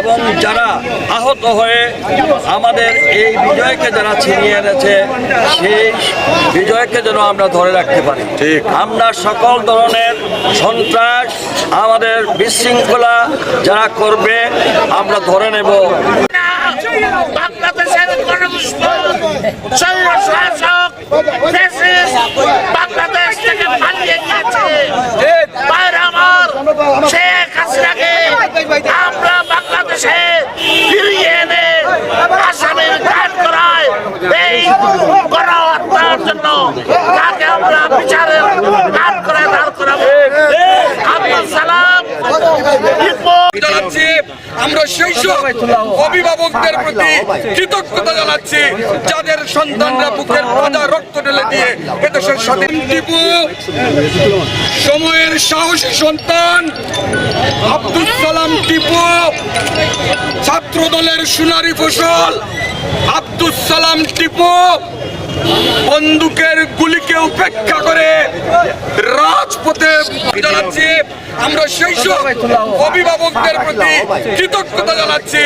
এবং যারা আহত হয়ে আমাদের এই বিজয়কে যারা ছিনিয়ে এনেছে সেই বিজয়কে যেন আমরা ধরে রাখতে পারি। ঠিক। আমরা সকল ধরনের সন্ত্রাস আমাদের বিশৃঙ্খলা যারা করবে আমরা ধরে নেব। বাংলাদেশের শাসক বাংলাদেশ থেকে পালিয়ে গিয়েছে। এই তার জন্য তাকে আমরা বিচারের কাজ করে দাঁড় করাবো আব্দুল সালাম টিপু জানাচ্ছি আমরা সেই সব অভিভাবকদের প্রতি কৃতজ্ঞতা জানাচ্ছি, যাদের সন্তানরা বুকের পাতা রক্ত ঢেলে দিয়ে এদেশের স্বাধীন টিপু, সময়ের সাহসী সন্তান, আব্দুল সালাম টিপু ছাত্র দলের সোনারি ফসল, আব্দুল সালাম টিপু, বন্দুকের গুলিকে উপেক্ষা করে রাজপথে জানাচ্ছি আমরা সেই সব অভিভাবকদের প্রতি কৃতজ্ঞতা জানাচ্ছি,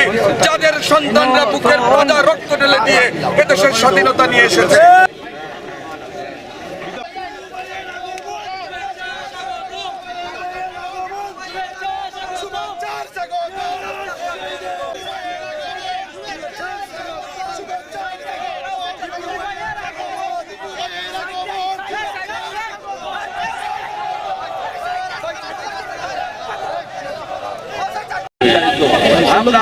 যাদের সন্তানরা বুকের রাজা রক্ত ঢেলে দিয়ে এদেশের স্বাধীনতা নিয়ে এসেছে। আমরা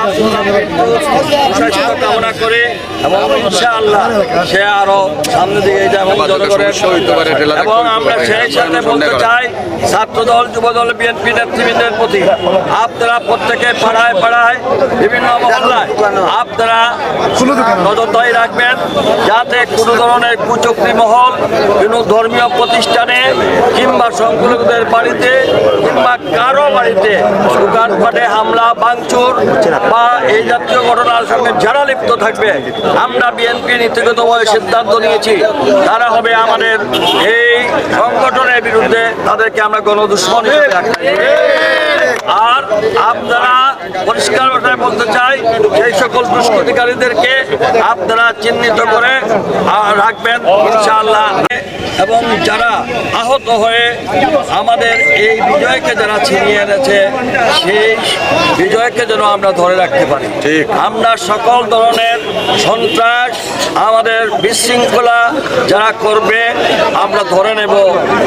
কামনা করে এবং ইনশাআল্লাহ সে আরও সামনের দিকে এবং জনগণের আমরা সেই সাথে বলতে চাই ছাত্র দল যুব দল বিএনপি নেতৃবৃন্দের প্রতি আপনারা প্রত্যেকে পাড়ায় পাড়ায় বিভিন্ন মহল্লায় আপনারা নজরদারি রাখবেন যাতে কোনো ধরনের কুচক্রি মহল কোনো ধর্মীয় প্রতিষ্ঠানে কিংবা সংখ্যালঘুদের বাড়িতে কিংবা কারও বাড়িতে দোকানপাটে হামলা ভাঙচুর বা এই জাতীয় ঘটনার সঙ্গে যারা লিপ্ত থাকবে, আমরা বিএনপি নীতিগতভাবে সিদ্ধান্ত নিয়েছি, তারা হবে আমাদের এই সংগঠনের বিরুদ্ধে তাদেরকে আমরা গণদুশ্মন হিসেবে রাখি আর আপনারা পরিষ্কার ভাষায় বলতে চাই সেই সকল দুষ্কৃতিকারীদেরকে আপনারা চিহ্নিত করে রাখবেন ইনশাআল্লাহ এবং যারা আহত হয়ে আমাদের এই বিজয়কে যারা ছিনিয়ে এনেছে সেই বিজয়কে যেন আমরা ধরে রাখতে পারি ঠিক। আমরা সকল ধরনের সন্ত্রাস আমাদের বিশৃঙ্খলা যারা করবে আমরা ধরে নেব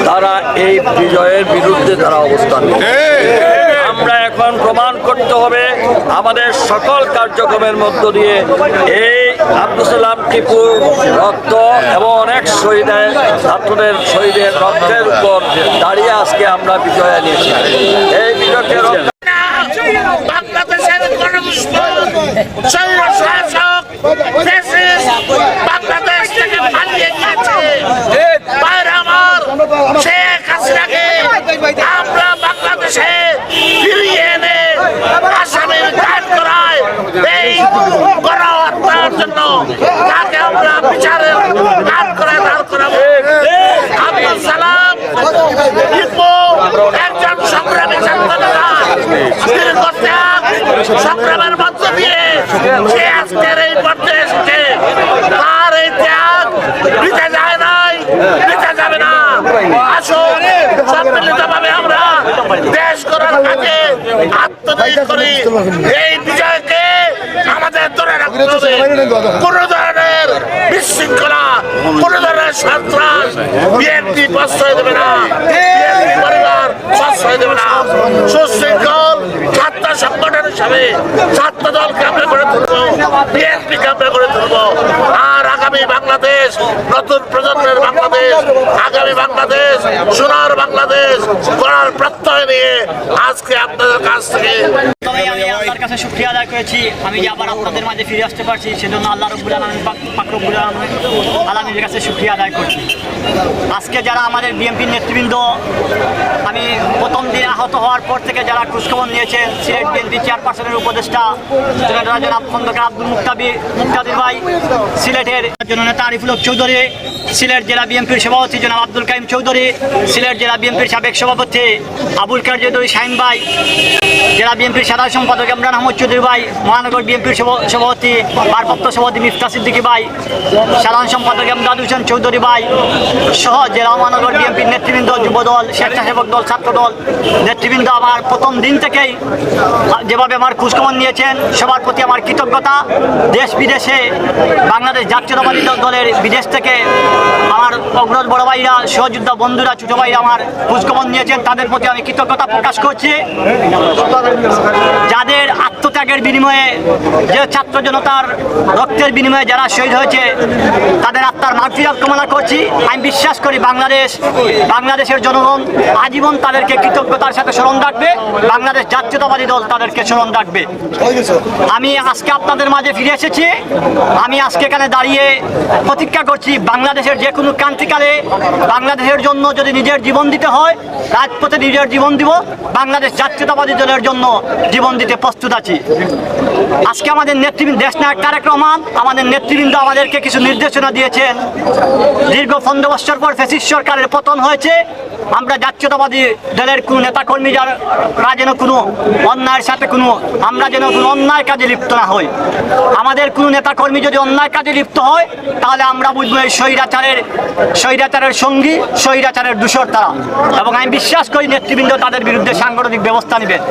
তারা এই বিজয়ের বিরুদ্ধে তারা অবস্থান নেবে। আমরা এখন প্রমাণ করতে হবে আমাদের সকল কার্যক্রমের মধ্য দিয়ে এই আব্দুল সালাম টিপু রক্ত এবং অনেক শহীদের, ছাত্রদের শহীদের রক্তের উপর দাঁড়িয়ে আজকে আমরা বিজয় আনিয়েছি এই বিজয়কে বাংলাদেশের গণদুশ্মন স্বৈর শাসক ফ্যাসিস্ট বাংলাদেশ থেকে পালিয়ে গিয়েছে বাইরে আমার শেখ হাসিনাকে আমরা বাংলাদেশে ফিরিয়ে এনে আসামির কাজ করায় গণহত্যার জন্য তাকে আমরা বিচারের কাজ করে দাঁড় করাবো। আব্দুল সালাম একজন সংগ্রামী সংগ্রামের মধ্য দিয়ে সে আজকের এই পর্যায়ে এসেছে। তার এই ত্যাগ দিতে যায় নাই দিতে যাবে না। আসুন সম্মিলিত আমরা দেশ করার কাজে আত্মনিয়োগ করি। এই বিজয়কে আমাদের ধরে রাখতে হবে কোন ধরনের বিশৃঙ্খলা কোন ধরনের সন্ত্রাস বিএনপি প্রশ্রয় দেবে না বিএনপি পরিবার প্রশ্রয় দেবে না। সুশৃঙ্খল ছাত্র সংগঠন হিসাবে ছাত্র দলকে আমরা করে তুলবো বিএনপিকে আমরা করে তুলবো। আর আগামী বাংলাদেশ নতুন প্রজন্মের বাংলাদেশ আগামী বাংলাদেশ গড়ার প্রত্যয় নিয়ে আজকে আপনাদের কাছ থেকে যারা আমাদের নেতৃবৃন্দ, আমি প্রথম দিন আহত হওয়ার পর থেকে যারা খোঁজখবর নিয়েছেন সিলেট বিএনপি চেয়ারপারসনের উপদেষ্টা খন্দকার আব্দুল মুক্তাবি, মুক্তাদির ভাই, সিলেটের জননেতা আরিফুল চৌধুরী, সিলেট জেলা বিএনপির সভাপতি জনাব আব্দুল কাইম চৌধুরী, সিলেট জেলা বিএনপির সাবেক সভাপতি আবুল কার চৌধুরী, শাহিন ভাই, জেলা বিএনপির সাধারণ সম্পাদক এবং কামরান আহমদ চৌধুরী ভাই, মহানগর বিএনপির সভাপতি, ভারপ্রাপ্ত সভাপতি মিফতা সিদ্দিকী ভাই, সাধারণ সম্পাদক এমদাদ হোসেন চৌধুরী ভাই সহ জেলা মহানগর বিএনপির নেতৃবৃন্দ, যুবদল, স্বেচ্ছাসেবক দল ছাত্র দল নেতৃবৃন্দ আমার প্রথম দিন থেকেই যেভাবে আমার খোঁজখবর নিয়েছেন, সবার প্রতি আমার কৃতজ্ঞতা। দেশ বিদেশে বাংলাদেশ জাতীয়তাবাদী দলের বিদেশ থেকে আমার অগ্রজ বড় ভাইরা, সহযোদ্ধা বন্ধুরা, ছোট ভাইরা আমার খোঁজখবর নিয়েছেন তাদের প্রতি আমি কৃতজ্ঞতা প্রকাশ করছি। যাদের আত্মত্যাগের বিনিময়ে যে ছাত্র জনতার রক্তের বিনিময়ে যারা শহীদ হয়েছে, তাদের আত্মার মাতৃরাত কামনা করছি। আমি বিশ্বাস করি বাংলাদেশ, বাংলাদেশের জনগণ আজীবন তাদেরকে কৃতজ্ঞতার সাথে স্মরণ রাখবে। বাংলাদেশ জাতীয়তাবাদী দল তাদেরকে স্মরণ রাখবে। আমি আজকে আপনাদের মাঝে ফিরে এসেছি। আমি আজকে এখানে দাঁড়িয়ে প্রতীক্ষা করছি, বাংলাদেশের যে কোনো ক্রান্তিকালে বাংলাদেশের জন্য যদি নিজের জীবন দিতে হয়, রাজপথে নিজের জীবন দিব। বাংলাদেশ জাতীয়তাবাদী দলের জন্য জীবন দিতে প্রস্তুত আছি। আজকে আমাদের নেতৃবৃন্দ, দেশ নায়ক তারেক রহমান, আমাদের নেতৃবৃন্দ আমাদেরকে কিছু নির্দেশনা দিয়েছেন। দীর্ঘ পনেরো বছর পর ফেসিস সরকারের পতন হয়েছে। আমরা জাতীয়তাবাদী দলের কোনো নেতাকর্মী যারা যেন কোনো অন্যায়ের সাথে কোনো আমরা যেন কোনো অন্যায় কাজে লিপ্ত না হই। আমাদের কোনো নেতাকর্মী যদি অন্যায় কাজে লিপ্ত হয়, তাহলে আমরা বুঝব এই স্বৈরাচারের স্বৈরাচারের সঙ্গী, স্বৈরাচারের দূষর তারা। এবং আমি বিশ্বাস করি নেতৃবৃন্দ তাদের বিরুদ্ধে সাংগঠনিক ব্যবস্থা নেবেন